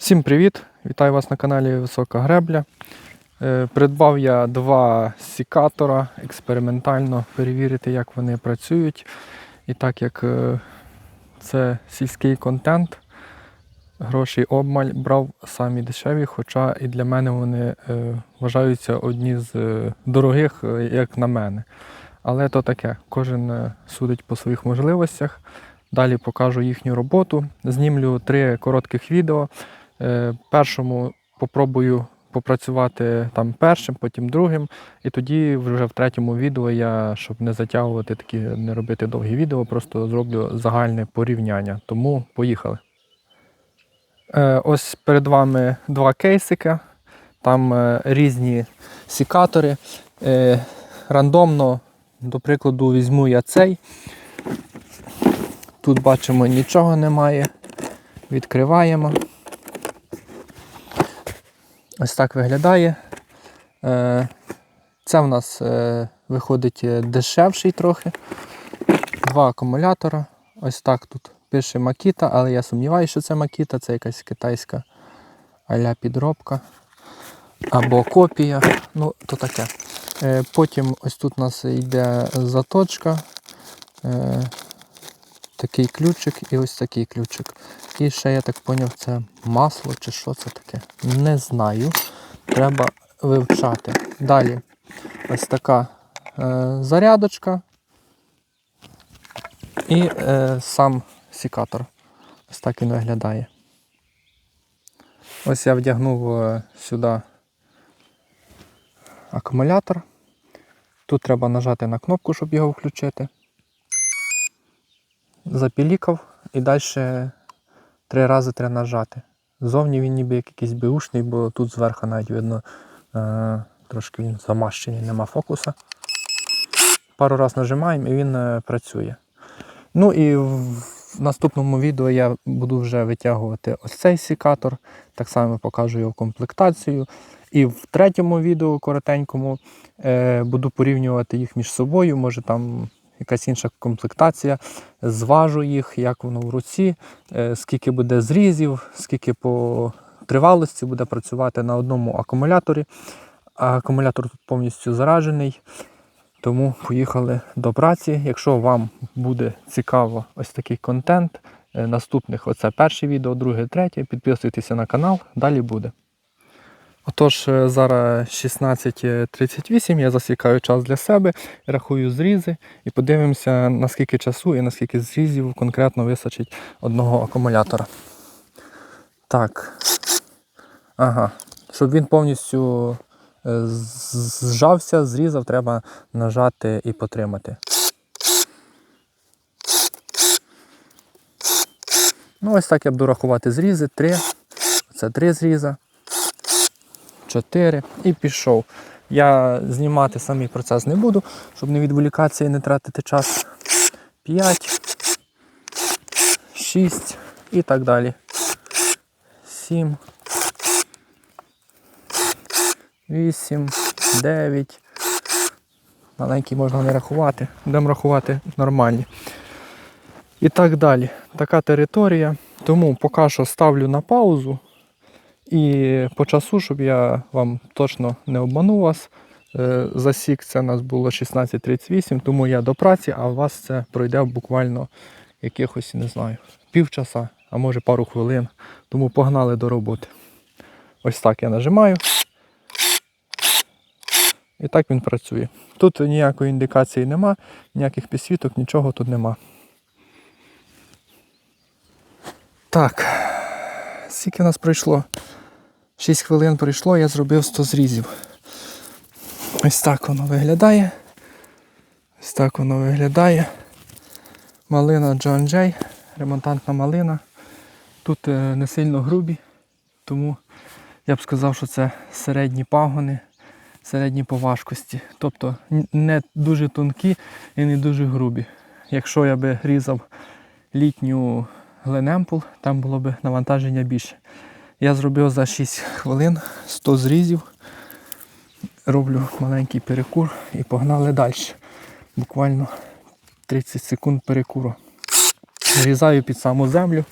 Всім привіт! Вітаю вас на каналі Висока Гребля. Е, Придбав я два сікатора експериментально перевірити, як вони працюють. І так як е, це сільський контент, грошей обмаль брав самі дешеві, хоча і для мене вони е, вважаються одні з дорогих, як на мене. Але то таке, кожен судить по своїх можливостях. Далі покажу їхню роботу. Знімлю три коротких відео. Е, Першому попробую попрацювати там першим, потім другим. І тоді вже в третьому відео я, щоб не затягувати такі, не робити довгі відео, просто зроблю загальне порівняння. Тому поїхали. Е, Ось перед вами два кейсики. Там е, різні сікатори. Рандомно, до прикладу, візьму я цей. Тут бачимо нічого немає. Відкриваємо. Ось так виглядає. Е, Це в нас е, виходить е, дешевший трохи. Два акумулятора. Ось так тут пише Макіта, але я сумніваюся, що це Макіта, це якась китайська аля підробка. Або копія. Ну, то таке. Потім ось тут у нас йде заточка. Такий ключик і ось такий ключик. І ще, я так зрозумів, це масло чи що це таке. Не знаю. Треба вивчати. Далі ось така е, зарядочка. І е, сам сікатор. Ось так він виглядає. Ось я вдягнув е, сюди акумулятор. Тут треба нажати на кнопку, щоб його включити запілікав і далі три рази треба нажати. Зовні він ніби як якийсь беушний, бо тут зверху навіть видно е, трошки він замащений, нема фокуса. Пару разів нажимаємо і він е, працює. Ну і в наступному відео я буду вже витягувати ось цей сікатор, так само покажу його комплектацію. І в третьому відео коротенькому е, буду порівнювати їх між собою, може там якась інша комплектація, зважу їх, як воно в руці, е, скільки буде зрізів, скільки по тривалості буде працювати на одному акумуляторі. А акумулятор тут повністю заражений. Тому поїхали до праці. Якщо вам буде цікаво ось такий контент, е, наступних оце перше відео, друге, третє, підписуйтеся на канал, далі буде. Отож, е, зараз 16.38, я засікаю час для себе, рахую зрізи і подивимося, наскільки часу і наскільки зрізів конкретно вистачить одного акумулятора. Так. Ага. Щоб він повністю е, зжався, зрізав, треба нажати і потримати. Ну, ось так я буду рахувати зрізи. Три. Це три зріза. 4 і пішов. Я знімати самий процес не буду, щоб не відволікатися і не тратити час. 5, 6 і так далі. 7, 8, 9. Маленький можна не рахувати. Будемо рахувати нормальні. І так далі. Така територія. Тому поки що ставлю на паузу. І по часу, щоб я вам точно не обманув вас, е, засік це у нас було 16.38, тому я до праці, а у вас це пройде буквально якихось, не знаю, півчаса, а може пару хвилин. Тому погнали до роботи. Ось так я нажимаю. І так він працює. Тут ніякої індикації нема, ніяких підсвіток, нічого тут нема. Так, скільки нас пройшло? 6 хвилин пройшло, я зробив 100 зрізів. Ось так воно виглядає. Ось так воно виглядає. Малина John Jay, ремонтантна малина. Тут е, не сильно грубі, тому я б сказав, що це середні пагони, середні по важкості. Тобто не дуже тонкі і не дуже грубі. Якщо я би різав літню гленемпл, там було б навантаження більше. Я зробив за 6 хвилин 100 зрізів. Роблю маленький перекур і погнали далі. Буквально 30 секунд перекуру. Врізаю під саму землю.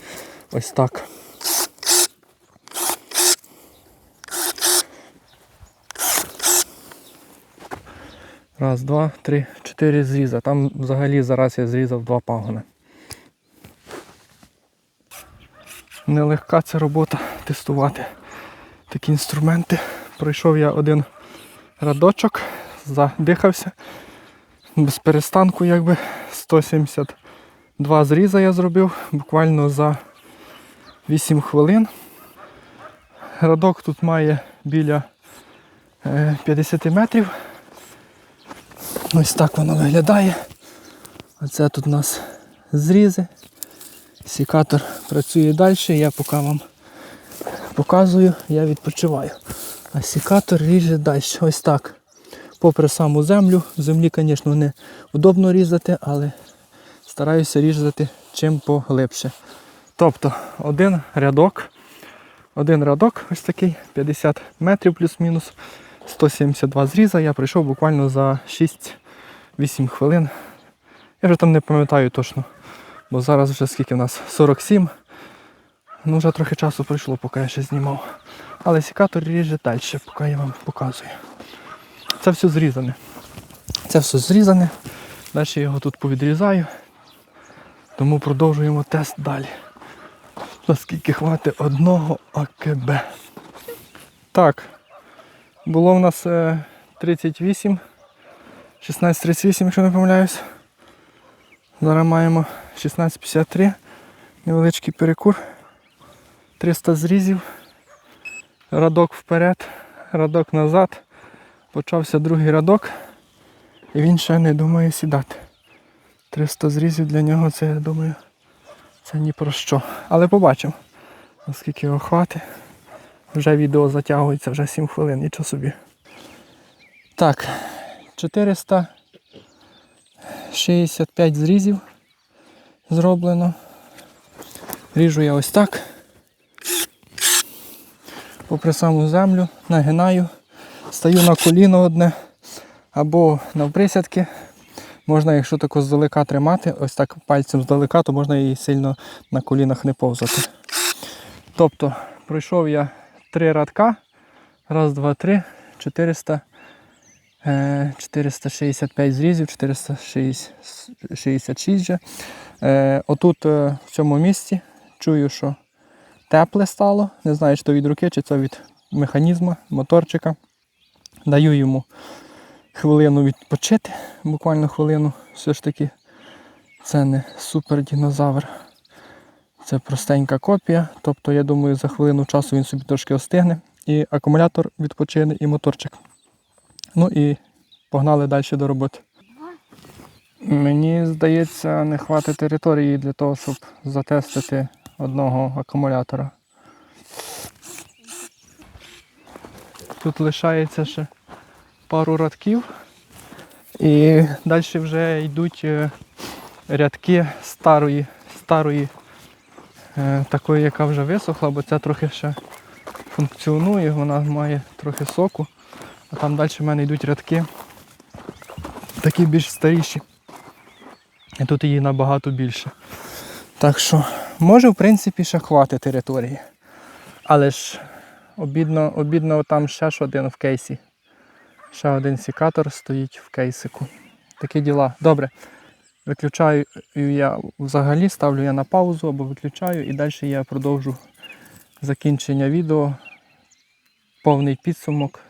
Ось так. Раз, два, три, чотири зріза. Там взагалі зараз я зрізав два пагони. Нелегка ця робота тестувати такі інструменти. Пройшов я один радочок, задихався. Без перестанку якби 172 зріза я зробив буквально за 8 хвилин. Радок тут має біля е, 50 метрів. Ось так воно виглядає. Оце тут у нас зрізи. Сікатор працює далі, я поки вам показую, я відпочиваю. А сікатор ріже далі. Ось так. Попри саму землю. Землі, звісно, не удобно різати, але стараюся різати чим поглибше. Тобто один рядок, один рядок, ось такий, 50 метрів плюс-мінус, 172 зріза. Я прийшов буквально за 6-8 хвилин. Я вже там не пам'ятаю точно, бо зараз вже скільки в нас 47. Ну, вже трохи часу пройшло, поки я ще знімав. Але сікатор ріже далі, поки я вам показую. Це все зрізане. Це все зрізане. Далі я його тут повідрізаю. Тому продовжуємо тест далі. Наскільки хватить одного АКБ. Так. Було в нас е, 38. 16.38, якщо не помиляюсь. Зараз маємо 16.53. Невеличкий перекур. 300 зрізів. Радок вперед, радок назад. Почався другий радок. І він ще не думає сідати. 300 зрізів для нього це, я думаю, це ні про що. Але побачимо, наскільки його хватить. Вже відео затягується, вже 7 хвилин, нічого собі. Так, 465 зрізів зроблено. Ріжу я ось так. Попри саму землю, нагинаю, стаю на коліно одне або навприсядки. Можна, якщо тако здалека тримати, ось так пальцем здалека, то можна і сильно на колінах не повзати. Тобто пройшов я три радка. Раз, два, три, 400, е, 465 зрізів, 466 вже. Е, отут е, в цьому місці чую, що тепле стало. Не знаю, чи то від руки, чи це від механізму, моторчика. Даю йому хвилину відпочити, буквально хвилину. Все ж таки це не супер динозавр. Це простенька копія. Тобто, я думаю, за хвилину часу він собі трошки остигне. І акумулятор відпочине, і моторчик. Ну і погнали далі до роботи. Мені здається, не хватить території для того, щоб затестити одного акумулятора. Тут лишається ще пару радків. І далі вже йдуть е, рядки старої, старої, е, такої, яка вже висохла, бо ця трохи ще функціонує, вона має трохи соку. А там далі в мене йдуть рядки такі більш старіші. І тут її набагато більше. Так що, може, в принципі, ще хватить території. Але ж обідно, обідно там ще ж один в кейсі. Ще один сікатор стоїть в кейсику. Такі діла. Добре. Виключаю я взагалі, ставлю я на паузу або виключаю і далі я продовжу закінчення відео. Повний підсумок,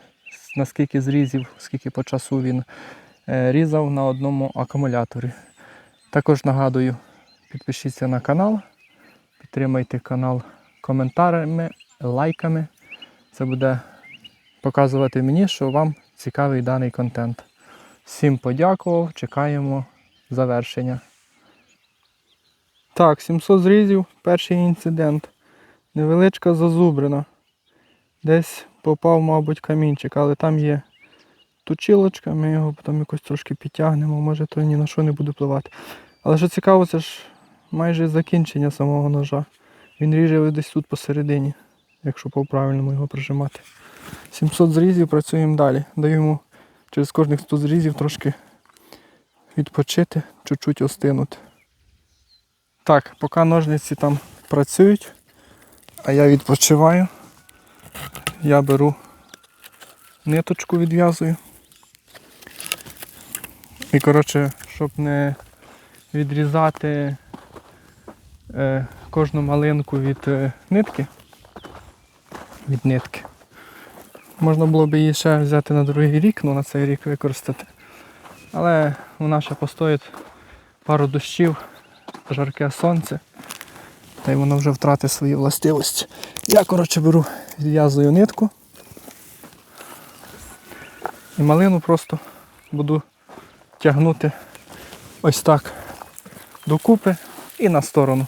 наскільки зрізів, скільки по часу він е, різав на одному акумуляторі. Також нагадую, підпишіться на канал, підтримайте канал коментарями, лайками. Це буде показувати мені, що вам цікавий даний контент. Всім подякував, чекаємо завершення. Так, 700 зрізів, перший інцидент. Невеличка зазубрина. Десь попав, мабуть, камінчик, але там є тучилочка, ми його потім якось трошки підтягнемо, може то ні на що не буде впливати. Але що цікаво, це ж майже закінчення самого ножа. Він ріже десь тут посередині, якщо по-правильному його прижимати. 700 зрізів, працюємо далі. Даю йому через кожних 100 зрізів трошки відпочити, чуть-чуть остинути. Так, поки ножниці там працюють, а я відпочиваю, я беру ниточку відв'язую. І коротше, щоб не відрізати кожну малинку від е, нитки. Від нитки. Можна було б її ще взяти на другий рік, ну на цей рік використати. Але вона ще постоїть пару дощів, жарке сонце. Та й воно вже втратить свої властивості. Я, коротше, беру, зв'язую нитку. І малину просто буду тягнути ось так докупи і на сторону.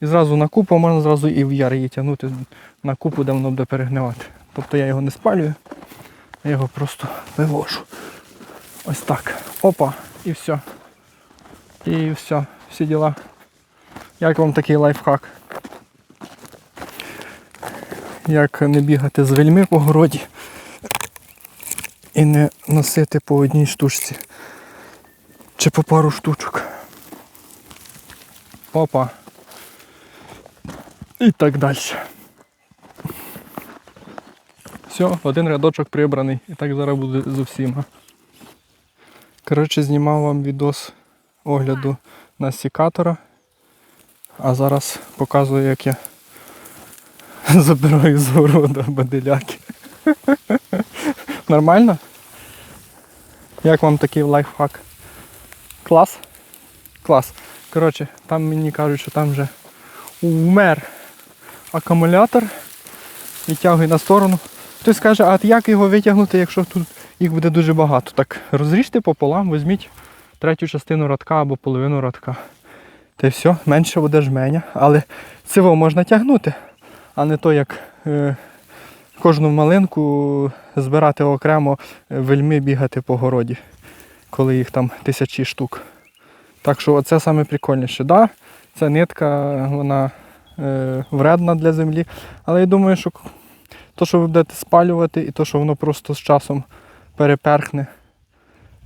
І зразу на купу, можна зразу і в яр її тягнути на купу, де воно буде перегнивати. Тобто я його не спалюю, я його просто вивожу. Ось так. Опа, і все. І все, всі діла. Як вам такий лайфхак? Як не бігати з вельми по городі і не носити по одній штучці чи по пару штучок. Опа. І так далі. Все, один рядочок прибраний. І так зараз буде з усіма. Коротше, знімав вам відос огляду на сікатора. А зараз показую, як я забираю з города баделяки. Нормально? Як вам такий лайфхак? Клас? Клас. Коротше, там мені кажуть, що там вже умер акумулятор. Відтягує на сторону. Хтось скаже, а як його витягнути, якщо тут їх буде дуже багато? Так розріжте пополам, візьміть третю частину радка або половину радка. Та й все, менше буде жменя. Але цього можна тягнути, а не то як е, кожну малинку збирати окремо, е, вельми бігати по городі, коли їх там тисячі штук. Так що це саме прикольніше. Да, ця нитка, вона вредна для землі. Але я думаю, що то, що ви будете спалювати, і то, що воно просто з часом переперхне,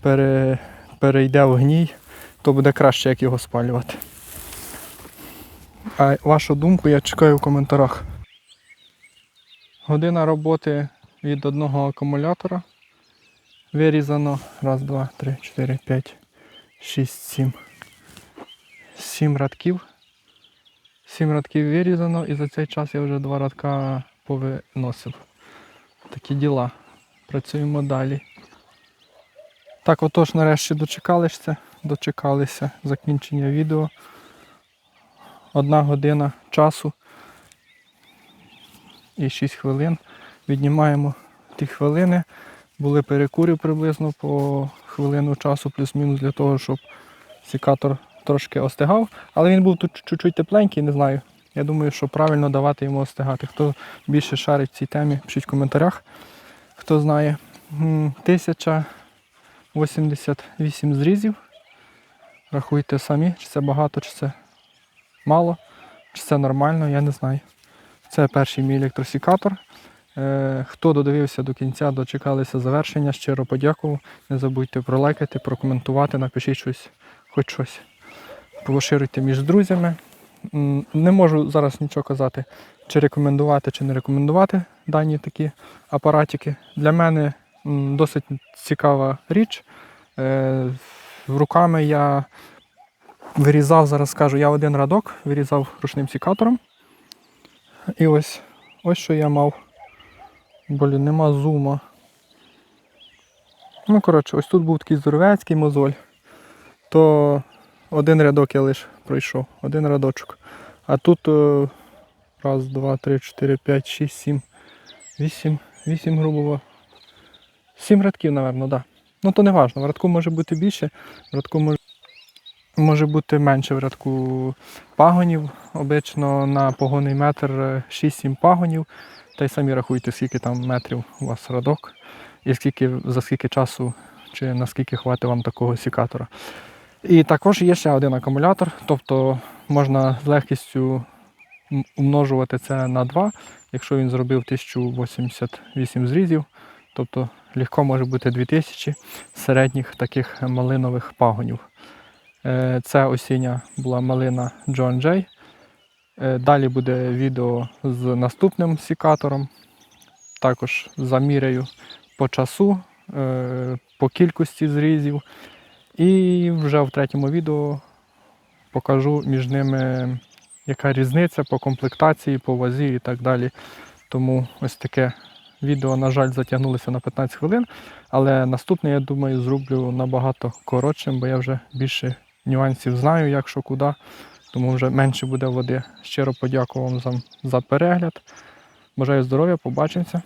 пере, перейде в гній, то буде краще, як його спалювати. А вашу думку я чекаю в коментарях. Година роботи від одного акумулятора. Вирізано. Раз, два, три, чотири, п'ять, шість, сім. Сім радків. Сім радків вирізано і за цей час я вже два радка повиносив. Такі діла. Працюємо далі. Так, отож, нарешті дочекалися, дочекалися закінчення відео. Одна година часу і 6 хвилин. Віднімаємо ті хвилини. Були перекури приблизно по хвилину часу, плюс-мінус для того, щоб сікатор трошки остигав. Але він був тут чуть-чуть тепленький, не знаю. Я думаю, що правильно давати йому остигати. Хто більше шарить в цій темі, пишіть в коментарях. Хто знає. 1088 зрізів. Рахуйте самі, чи це багато, чи це мало, чи це нормально, я не знаю. Це перший мій електросікатор. Е, Хто додивився до кінця, дочекалися завершення, щиро подякував. Не забудьте пролайкати, прокоментувати, напишіть щось, хоч щось. Поширюйте між друзями. Не можу зараз нічого казати, чи рекомендувати, чи не рекомендувати дані такі апаратики. Для мене досить цікава річ. Е, Руками я вирізав, зараз скажу, я один радок вирізав ручним сікатором. І ось ось що я мав. Блін, нема зума. Ну, коротше, ось тут був такий здоровецький мозоль. То один рядок я лише пройшов, один рядочок. А тут е, раз, два, три, чотири, п'ять, шість, сім, вісім, вісім грубо. Сім рядків, напевно, так. Да. Ну то не важливо, в рядку може бути більше, в рядку може, може бути менше в рядку пагонів. Обично на погонний метр е, 6-7 пагонів. Та й самі рахуйте, скільки там метрів у вас радок, і скільки, за скільки часу чи наскільки хватить вам такого сікатора. І також є ще один акумулятор, тобто можна з легкістю умножувати це на 2, якщо він зробив 1088 зрізів, тобто легко може бути 2000 середніх таких малинових пагонів. Це осіння була малина John Jay. Е, Далі буде відео з наступним сікатором. Також заміряю по часу, е, по кількості зрізів І вже в третьому відео покажу між ними, яка різниця по комплектації, по вазі і так далі. Тому ось таке відео, на жаль, затягнулося на 15 хвилин. Але наступне, я думаю, зроблю набагато коротшим, бо я вже більше нюансів знаю, як що куди, тому вже менше буде води. Щиро подякую вам за, за перегляд. Бажаю здоров'я, побачимося.